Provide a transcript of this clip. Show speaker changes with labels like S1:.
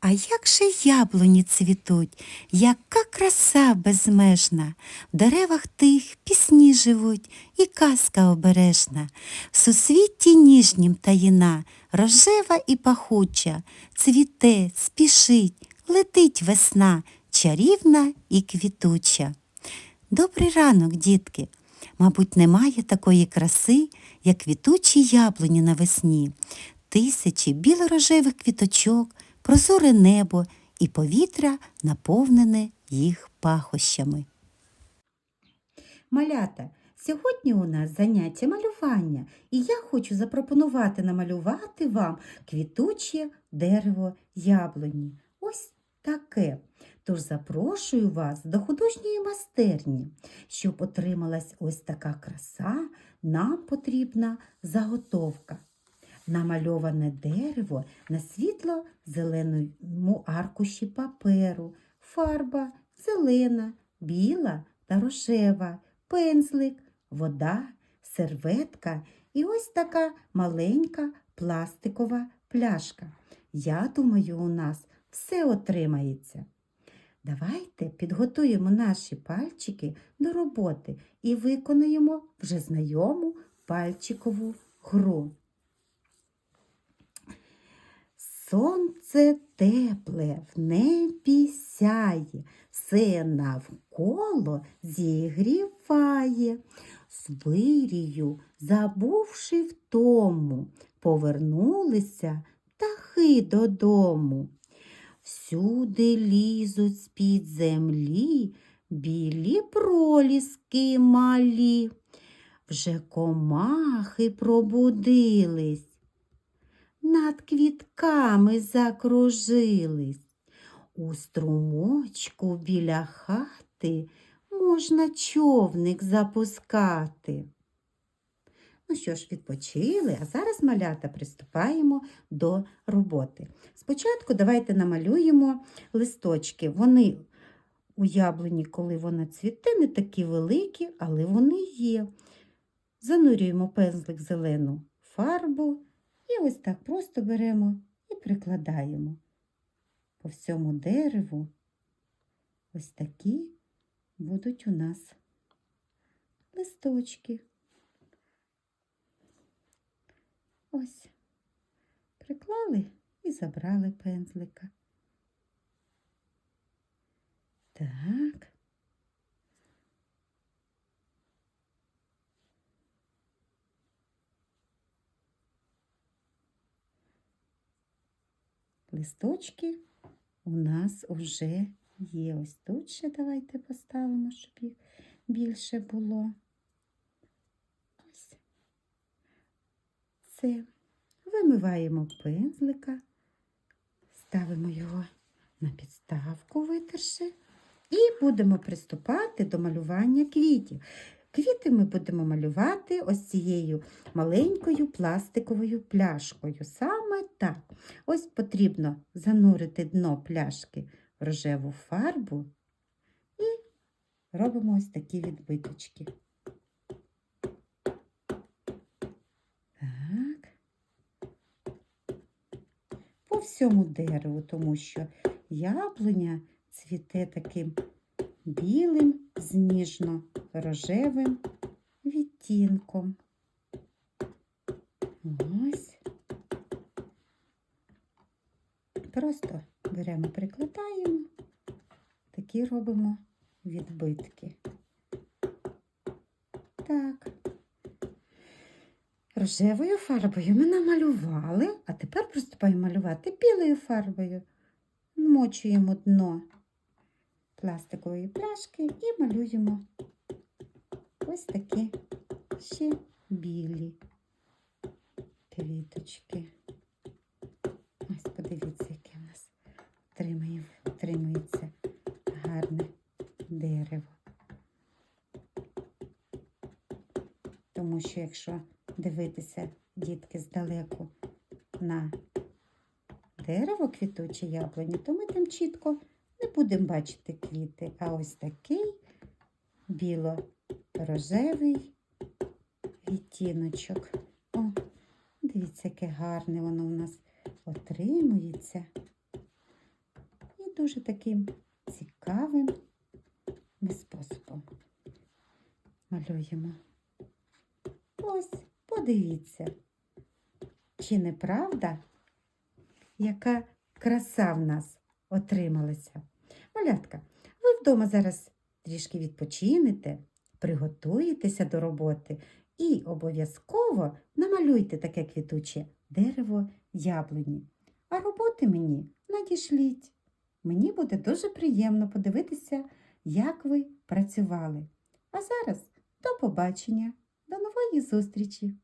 S1: А як же яблуні цвітуть, яка краса безмежна, в деревах тих пісні живуть і казка обережна, в сусвітті ніжнім таїна, рожева і пахуча, цвіте, спішить, летить весна, чарівна і квітуча. Добрий ранок, дітки! Мабуть, немає такої краси, як квітучі яблуні навесні, тисячі білорожевих квіточок, прозоре небо і повітря наповнене їх пахощами. Малята, сьогодні у нас заняття малювання, і я хочу запропонувати намалювати вам квітуче дерево яблуні. Ось таке. Тож запрошую вас до художньої майстерні. Щоб отрималась ось така краса, нам потрібна заготовка. Намальоване дерево на світло-зеленому аркуші паперу, фарба зелена, біла та рожева, пензлик, вода, серветка і ось така маленька пластикова пляшка. Я думаю, у нас все отримається. Давайте підготуємо наші пальчики до роботи і виконаємо вже знайому пальчикову гру. Сонце тепле в небі сяє, все навколо зігріває. З вирію, забувши втому, повернулися птахи додому. Всюди лізуть з-під землі білі проліски малі. Вже комахи пробудились, над квітками закружились. У струмочку біля хати можна човник запускати. Ну що ж, відпочили, а зараз малята приступаємо до роботи. Спочатку давайте намалюємо листочки. Вони у яблуні, коли вона цвіте, не такі великі, але вони є. Занурюємо пензлик зелену фарбу і ось так просто беремо і прикладаємо по всьому дереву. Ось такі будуть у нас листочки. Ось. Приклали і забрали пензлика. Так. Листочки у нас уже є. Ось тут ще давайте поставимо, щоб їх більше було. Ось. Це. Вимиваємо пензлика, ставимо його на підставку, витерши, і будемо приступати до малювання квітів. Квіти ми будемо малювати ось цією маленькою пластиковою пляшкою. Саме так. Ось потрібно занурити дно пляшки в рожеву фарбу і робимо ось такі відбиточки. Так. По всьому дереву, тому що яблуня цвіте таким білим з ніжно-рожевим відтінком. Ось. Просто беремо, прикладаємо, такі робимо відбитки. Так. Рожевою фарбою ми намалювали, а тепер приступаємо малювати білою фарбою. Вмочуємо дно пластикової пляшки і малюємо ось такі ще білі квіточки. Ось подивіться, яке в нас тримає, тримається гарне дерево. Тому що якщо дивитися дітки здалеку на дерево квітуче яблуні, то ми там чітко не будемо бачити квіти, а ось такий біло-рожевий відтіночок. О, дивіться, яке гарне воно у нас отримується. І дуже таким цікавим способом. Малюємо. Ось, подивіться. Чи не правда, яка краса в нас отрималася? Малятка, ви вдома зараз трішки відпочинете, приготуєтеся до роботи і обов'язково намалюйте таке квітуче дерево яблуні. А роботи мені надішліть. Мені буде дуже приємно подивитися, як ви працювали. А зараз до побачення, до нової зустрічі!